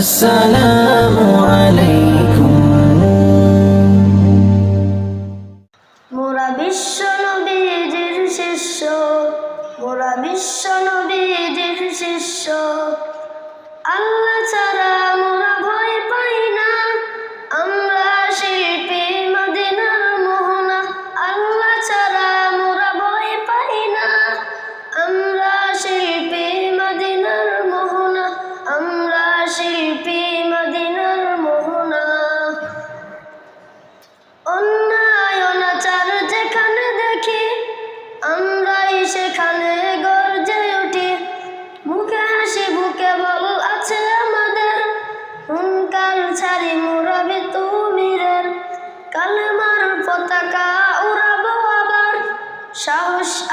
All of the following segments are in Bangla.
আসসালামু আলাইকুম মোরা বিশ্ব নবীজির শিষ্য মোরা বিশ্ব নবীজির শিষ্য।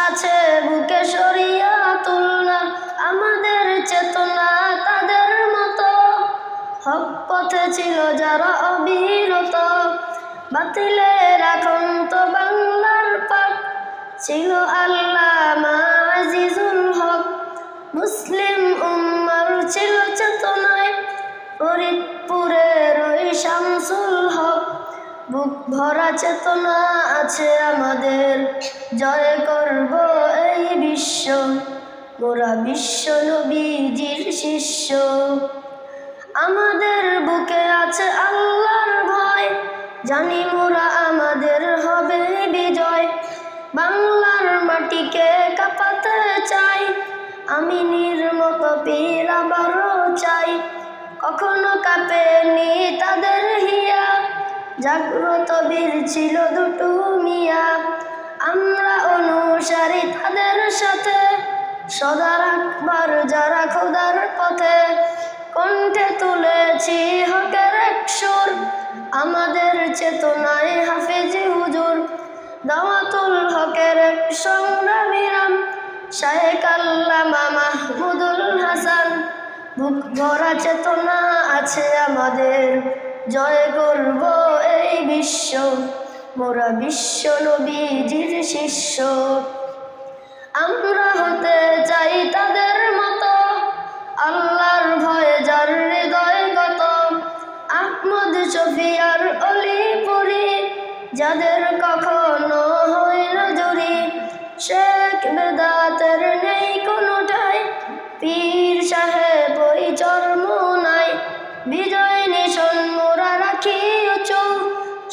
আছে, বুকে সরিয়া তুলনা, আমাদের চেতনা তাদের মতো। হক পথে ছিল যারা অবিরত, বাতিলের এখন তো বাংলার পাক ছিল আল্লামা আজিজুল হক, মুসলিম উম্মার ছিল চেতনায়। ফরিদপুরের ওই শামসুল বুক ভরা চেতনা আছে আমাদের। জয় করব এই বিশ্ব মোরা বিশ্ব নবীজির শিষ্য। আমাদের বুকে আছে আল্লাহর ভয়, জানি মোরা আমাদের হবে বিজয়। বাংলার মাটিকে কাঁপাতে চাই, আমি নির্মত পীর আবারও চাই। কখনো কাঁপেনি জাগ্রত বীর ছিল দুটো মিয়া। আমরা অনুসারী তাদের সাথে। সদা রাখবার যারা খোদার পথে। কণ্ঠে তুলেছি হকের এক সুর। আমাদের চেতনায় হাফিজি হুজুর। দাওয়াতুল হকের এক সংগ্রামীরাম শাহেক আল্লামা মাহমুদুল হাসান। বুক ভরা চেতনা আছে আমাদের। জয় করব এই বিশ্ব, মোরা বিশ্ব নবীজির শিষ্য। আমরা হতে চাই তাদের মতো, আল্লাহর ভয়ে যার হৃদয় গত। আহমদ শফিয়ার অলিপুরি, যাদের কখনো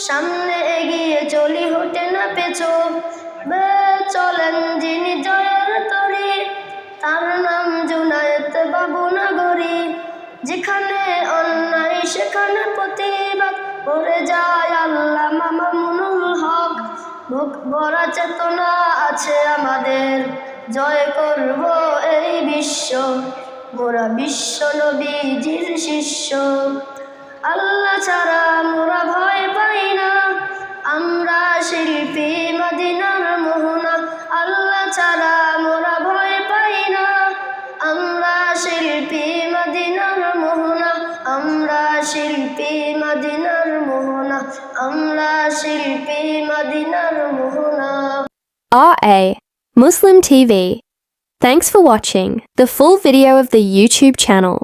সামনে এগিয়ে চলি হটে না পেছো চলেন যিনি জয়ের তরি, তার নাম জুনায়েত বাবু নগরী। যেখানে অন্যায়, সেখানে প্রতিবাদ করে যায় আল্লাহ মামুনুল হক। বুক ভরা চেতনা আছে আমাদের, জয় করব এই বিশ্ব। মোরা বিশ্ব নবীজির শিষ্য। আল্লাহ ছাড়া শিল্পী মদিনার মোহনা RA Muslim TV. Thanks for watching the full video of the YouTube channel.